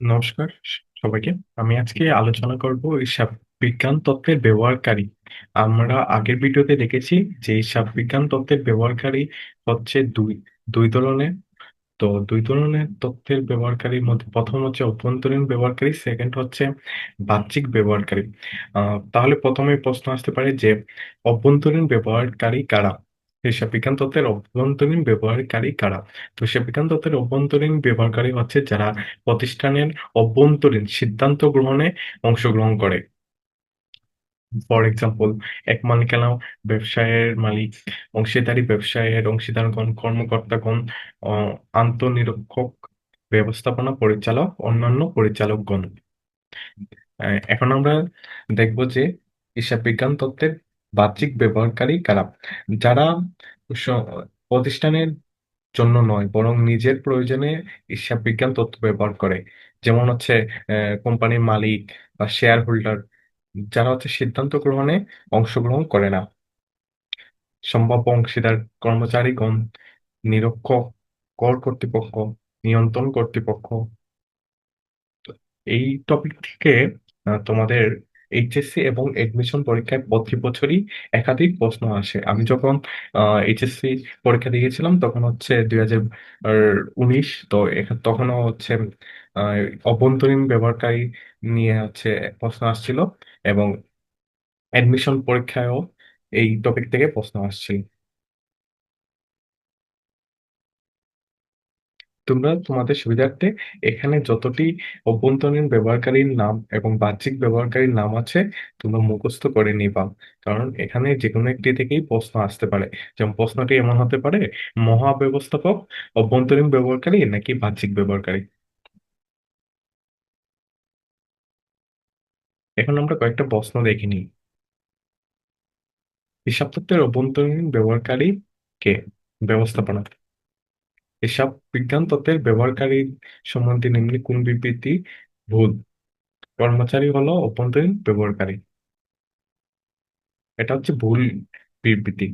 নমস্কার, সবাইকে। আমি আজকে আলোচনা করব হিসাব বিজ্ঞান তত্ত্বের ব্যবহারকারী। আমরা আগের ভিডিওতে দেখেছি যে হিসাব বিজ্ঞান তত্ত্বের ব্যবহারকারী হচ্ছে দুই দুই ধরনের। তো দুই ধরনের তথ্যের ব্যবহারকারীর মধ্যে প্রথম হচ্ছে অভ্যন্তরীণ ব্যবহারকারী সেকেন্ড হচ্ছে বাহ্যিক ব্যবহারকারী। তাহলে প্রথমে প্রশ্ন আসতে পারে যে অভ্যন্তরীণ ব্যবহারকারী কারা? বিজ্ঞান তত্ত্বের অভ্যন্তরীণ ব্যবহারকারী কারা? তো বিজ্ঞান তত্ত্বের অভ্যন্তরীণ ব্যবহারকারী হচ্ছে যারা প্রতিষ্ঠানের অভ্যন্তরীণ সিদ্ধান্ত গ্রহণে অংশগ্রহণ করে। ফর এক্সাম্পল এক মালিকানা ব্যবসায়ের মালিক, অংশীদারি ব্যবসায়ের অংশীদারগণ, কর্মকর্তাগণ আন্তঃনিরীক্ষক ব্যবস্থাপনা পরিচালক, অন্যান্য পরিচালকগণ। এখন আমরা দেখব যে হিসাব বিজ্ঞান তত্ত্বের বাহ্যিক ব্যবহারকারী কারা? যারা প্রতিষ্ঠানের জন্য নয় বরং নিজের প্রয়োজনে হিসাব বিজ্ঞান তথ্য ব্যবহার করে। যেমন হচ্ছে কোম্পানির মালিক বা শেয়ার হোল্ডার যারা হচ্ছে সিদ্ধান্ত গ্রহণে অংশগ্রহণ করে না। সম্ভাব্য অংশীদার কর্মচারীগণ নিরক্ষ কর কর্তৃপক্ষ নিয়ন্ত্রণ কর্তৃপক্ষ। এই টপিক থেকে আহ, তোমাদের এইচএসসি এবং এডমিশন পরীক্ষায় প্রতি বছরই একাধিক প্রশ্ন আসে। আমি যখন এইচএসসি পরীক্ষা দিয়েছিলাম তখন হচ্ছে দুই হাজার উনিশ তো তখনও হচ্ছে আহ, অভ্যন্তরীণ ব্যবহারকারী নিয়ে হচ্ছে প্রশ্ন আসছিল এবং অ্যাডমিশন পরীক্ষায়ও এই টপিক থেকে প্রশ্ন আসছিল। তোমরা তোমাদের সুবিধার্থে এখানে যতটি অভ্যন্তরীণ ব্যবহারকারীর নাম এবং বাহ্যিক ব্যবহারকারীর নাম আছে, তোমরা মুখস্থ করে নিবা। কারণ এখানে যে কোনো একটি থেকেই প্রশ্ন আসতে পারে। যেমন প্রশ্নটি এমন হতে পারে, মহাব্যবস্থাপক, অভ্যন্তরীণ ব্যবহারকারী নাকি বাহ্যিক ব্যবহারকারী? এখন আমরা কয়েকটা প্রশ্ন দেখে নিই। হিসাব তত্ত্বের অভ্যন্তরীণ ব্যবহারকারী কে? ব্যবস্থাপনা। হিসাব বিজ্ঞান তত্ত্বের ব্যবহারকারী সম্বন্ধে নিম্নে কোন বিবৃতি ভুল কর্মচারী হলো অভ্যন্তরীণ ব্যবহারকারী। এটা হচ্ছে ভুল বিবৃতি।